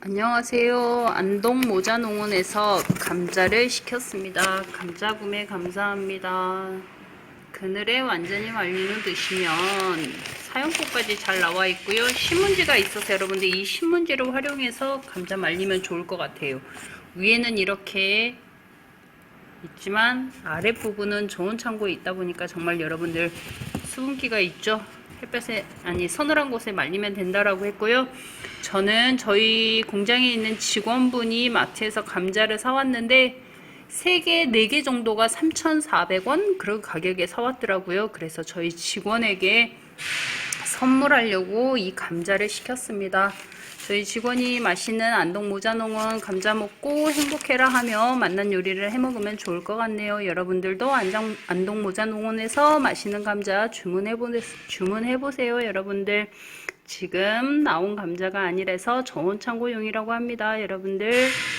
안녕하세요. 안동 모자농원에서 감자를 시켰습니다. 감자 구매 감사합니다. 그늘에 완전히 말리는 드시면 사용법까지 잘 나와 있고요. 신문지가 있어서 여러분들 이 신문지를 활용해서 감자 말리면 좋을 것 같아요. 위에는 이렇게 있지만 아랫부분은 좋은 창고에 있다 보니까 정말 여러분들 수분기가 있죠. 햇볕에 아니 서늘한 곳에 말리면 된다라고 했고요. 저는 저희 공장에 있는 직원분이 마트에서 감자를 사왔는데 3개, 4개 정도가 3,400원 그런 가격에 사왔더라고요. 그래서 저희 직원에게 선물하려고 이 감자를 시켰습니다. 저희 직원이 맛있는 안동 모자농원 감자 먹고 행복해라 하며 맛난 요리를 해 먹으면 좋을 것 같네요. 여러분들도 안동 모자농원에서 맛있는 감자 주문해 보 주문해 보세요, 여러분들. 지금 나온 감자가 아니라서 저온 창고용이라고 합니다, 여러분들.